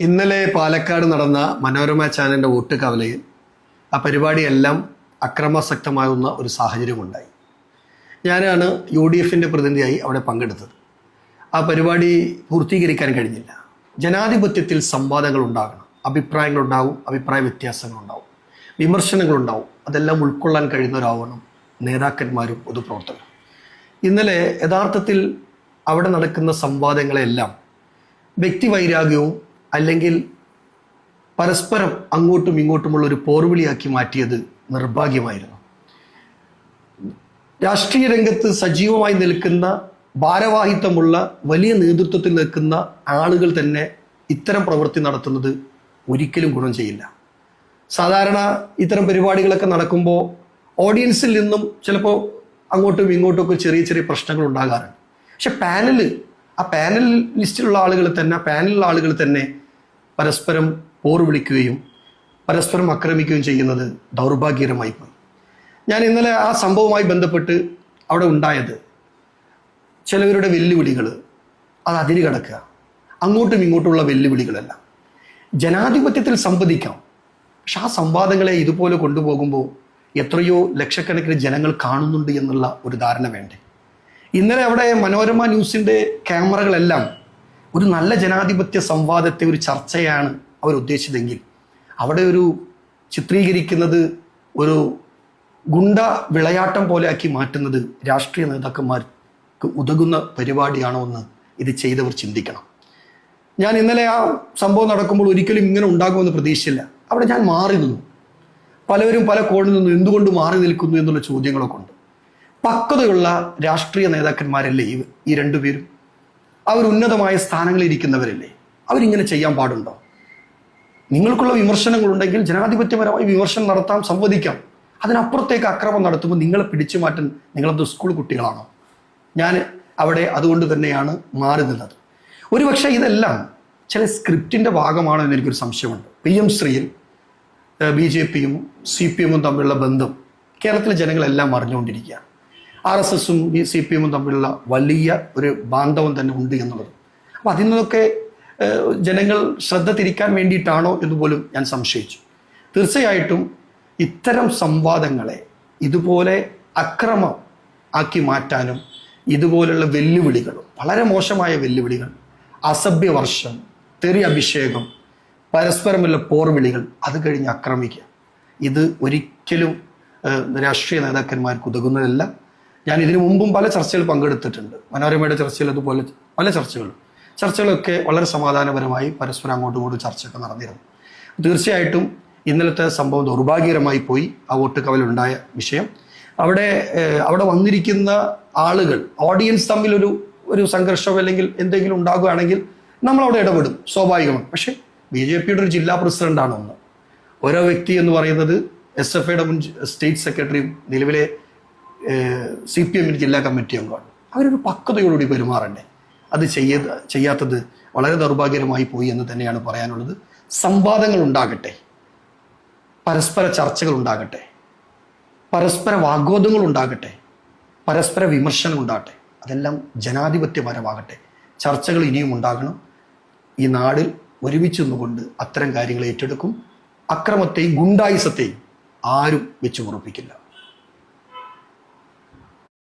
ഇന്നലെ പാലക്കാട് നടന്ന മനോരമ ചാനലിന്റെ വോട്ട് കവലയിൽ ആ പരിപാടിയെല്ലാം അക്രമാസക്തമാകുന്ന ഒരു സാഹചര്യമുണ്ടായി. ഞാനാണ് യു ഡി എഫിന്റെ പ്രതിനിധിയായി അവിടെ പങ്കെടുത്തത്. ആ പരിപാടി പൂർത്തീകരിക്കാൻ കഴിഞ്ഞില്ല. ജനാധിപത്യത്തിൽ സംവാദങ്ങൾ ഉണ്ടാകണം. അഭിപ്രായങ്ങളുണ്ടാവും അഭിപ്രായ വ്യത്യാസങ്ങളുണ്ടാവും വിമർശനങ്ങളുണ്ടാവും അതെല്ലാം ഉൾക്കൊള്ളാൻ കഴിയുന്നവരാവണം നേതാക്കന്മാരും പൊതുപ്രവർത്തകരും. ഇന്നലെ യഥാർത്ഥത്തിൽ അവിടെ നടക്കുന്ന സംവാദങ്ങളെല്ലാം വ്യക്തിവൈരാഗ്യവും അല്ലെങ്കിൽ പരസ്പരം അങ്ങോട്ടും ഇങ്ങോട്ടുമുള്ള ഒരു പോർവിളിയാക്കി മാറ്റിയത് നിർഭാഗ്യമായിരുന്നു. രാഷ്ട്രീയ രംഗത്ത് സജീവമായി നിൽക്കുന്ന ഭാരവാഹിത്വമുള്ള വലിയ നേതൃത്വത്തിൽ നിൽക്കുന്ന ആളുകൾ തന്നെ ഇത്തരം പ്രവൃത്തി നടത്തുന്നത് ഒരിക്കലും ഗുണം ചെയ്യില്ല. സാധാരണ ഇത്തരം പരിപാടികളൊക്കെ നടക്കുമ്പോൾ ഓഡിയൻസിൽ നിന്നും ചിലപ്പോൾ അങ്ങോട്ടും ഇങ്ങോട്ടും ഒക്കെ ചെറിയ ചെറിയ പ്രശ്നങ്ങൾ ഉണ്ടാകാറുണ്ട്. പക്ഷെ പാനൽ ആ പാനൽ ലിസ്റ്റിലുള്ള ആളുകൾ തന്നെ ആ പാനലിലുള്ള ആളുകൾ തന്നെ പരസ്പരം പോർ വിളിക്കുകയും പരസ്പരം ആക്രമിക്കുകയും ചെയ്യുന്നത് ദൗർഭാഗ്യകരമായി പോയി. ഞാൻ ഇന്നലെ ആ സംഭവവുമായി ബന്ധപ്പെട്ട് അവിടെ ഉണ്ടായത് ചിലവരുടെ വെല്ലുവിളികൾ അത് അതിര് കിടക്കുക. അങ്ങോട്ടും ഇങ്ങോട്ടുമുള്ള വെല്ലുവിളികളല്ല. ജനാധിപത്യത്തിൽ സംവദിക്കാം. പക്ഷെ ആ സംവാദങ്ങളെ ഇതുപോലെ കൊണ്ടുപോകുമ്പോൾ എത്രയോ ലക്ഷക്കണക്കിന് ജനങ്ങൾ കാണുന്നുണ്ട് എന്നുള്ള ഒരു ധാരണ വേണ്ടേ? ഇന്നലെ അവിടെ മനോരമ ന്യൂസിന്റെ ക്യാമറകളെല്ലാം ഒരു നല്ല ജനാധിപത്യ സംവാദത്തെ ഒരു ചർച്ചയാണ് അവർ ഉദ്ദേശിച്ചതെങ്കിൽ. അവിടെ ഒരു ചിത്രീകരിക്കുന്നത് ഒരു ഗുണ്ട വിളയാട്ടം പോലെയാക്കി മാറ്റുന്നത് രാഷ്ട്രീയ നേതാക്കന്മാർക്ക് ഉതകുന്ന പരിപാടിയാണോ എന്ന് ഇത് ചെയ്തവർ ചിന്തിക്കണം. ഞാൻ ഇന്നലെ ആ സംഭവം നടക്കുമ്പോൾ ഒരിക്കലും ഇങ്ങനെ ഉണ്ടാകുമെന്ന് പ്രതീക്ഷിച്ചില്ല. അവിടെ ഞാൻ മാറി നിന്നു. പലവരും പല കോണിൽ നിന്നും എന്തുകൊണ്ട് മാറി നിൽക്കുന്നു എന്നുള്ള ചോദ്യങ്ങളൊക്കെ ഉണ്ട്. പക്വതയുള്ള രാഷ്ട്രീയ നേതാക്കന്മാരല്ലേ ഈ ഈ രണ്ടുപേരും? അവർ ഉന്നതമായ സ്ഥാനങ്ങളിൽ ഇരിക്കുന്നവരല്ലേ? അവരിങ്ങനെ ചെയ്യാൻ പാടുണ്ടോ? നിങ്ങൾക്കുള്ള വിമർശനങ്ങളുണ്ടെങ്കിൽ ജനാധിപത്യപരമായി വിമർശനം നടത്താം സംവദിക്കാം. അതിനപ്പുറത്തേക്ക് അക്രമം നടത്തുമ്പോൾ നിങ്ങളെ പിടിച്ചു മാറ്റാൻ നിങ്ങളത് സ്കൂൾ കുട്ടികളാണോ? ഞാൻ അവിടെ അതുകൊണ്ട് തന്നെയാണ് മാറി നിന്നത്. ഒരുപക്ഷെ ഇതെല്ലാം ചില സ്ക്രിപ്റ്റിന്റെ ഭാഗമാണോ എനിക്കൊരു സംശയമുണ്ട്. പി എം ശ്രീയിൽ ബി ജെ പിയും സി പി എമ്മും തമ്മിലുള്ള ബന്ധം കേരളത്തിലെ ജനങ്ങളെല്ലാം അറിഞ്ഞുകൊണ്ടിരിക്കുകയാണ്. ആർ എസ് എസും ബി സി പി എമ്മും തമ്മിലുള്ള വലിയ ഒരു ബാന്ധവം തന്നെ ഉണ്ട് എന്നുള്ളത്. അപ്പം അതിൽ നിന്നൊക്കെ ജനങ്ങൾ ശ്രദ്ധ തിരിക്കാൻ വേണ്ടിയിട്ടാണോ എന്ന് പോലും ഞാൻ സംശയിച്ചു. തീർച്ചയായിട്ടും ഇത്തരം സംവാദങ്ങളെ ഇതുപോലെ അക്രമം ആക്കി മാറ്റാനും ഇതുപോലുള്ള വെല്ലുവിളികൾ വളരെ മോശമായ വെല്ലുവിളികൾ അസഭ്യവർഷം തെറി അഭിഷേകം പരസ്പരമുള്ള പോർവിളികൾ അത് കഴിഞ്ഞ് ആക്രമിക്കുക ഇത് ഒരിക്കലും രാഷ്ട്രീയ നേതാക്കന്മാർക്ക് ഉതകുന്നതല്ല. ഞാൻ ഇതിനു മുമ്പും പല ചർച്ചകൾ പങ്കെടുത്തിട്ടുണ്ട്. മനോരമയുടെ ചർച്ചയിൽ അതുപോലെ പല ചർച്ചകളും. ചർച്ചകളൊക്കെ വളരെ സമാധാനപരമായി പരസ്പരം അങ്ങോട്ടും ഇങ്ങോട്ടും ചർച്ചയൊക്കെ നടന്നിരുന്നു. തീർച്ചയായിട്ടും ഇന്നലത്തെ സംഭവം ദൗർഭാഗ്യകരമായി പോയി. ആ വോട്ട് കവലുണ്ടായ വിഷയം. അവിടെ അവിടെ വന്നിരിക്കുന്ന ആളുകൾ ഓഡിയൻസ് തമ്മിൽ ഒരു സംഘർഷമോ അല്ലെങ്കിൽ എന്തെങ്കിലും ഉണ്ടാകുകയാണെങ്കിൽ നമ്മൾ അവിടെ ഇടപെടും സ്വാഭാവികമാണ്. പക്ഷേ ബി ജെ പിയുടെ ഒരു ജില്ലാ പ്രസിഡന്റാണ് ഒന്ന്. ഓരോ വ്യക്തി എന്ന് പറയുന്നത് എസ് എഫ് ഐയുടെ മുൻ സ്റ്റേറ്റ് സെക്രട്ടറിയും നിലവിലെ സി പി എമ്മിന്റെ ജില്ലാ കമ്മിറ്റി അംഗമാണ് അവരൊരു പക്വതയോടുകൂടി പെരുമാറണ്ടേ? അത് ചെയ്യ ചെയ്യാത്തത് വളരെ ദൗർഭാഗ്യകരമായി പോയി എന്ന് തന്നെയാണ് പറയാനുള്ളത്. സംവാദങ്ങൾ ഉണ്ടാകട്ടെ. പരസ്പര ചർച്ചകൾ ഉണ്ടാകട്ടെ. പരസ്പര വാഗ്വാദങ്ങൾ ഉണ്ടാകട്ടെ. പരസ്പര വിമർശനം ഉണ്ടാകട്ടെ. അതെല്ലാം ജനാധിപത്യപരമാകട്ടെ. ചർച്ചകൾ ഇനിയും ഉണ്ടാകണം. ഈ നാടിൽ ഒരുമിച്ച് നിന്നുകൊണ്ട് അത്തരം കാര്യങ്ങൾ ഏറ്റെടുക്കും. അക്രമത്തെയും ഗുണ്ടായുസത്തെയും ആരും വെച്ചു ഉറപ്പിക്കില്ല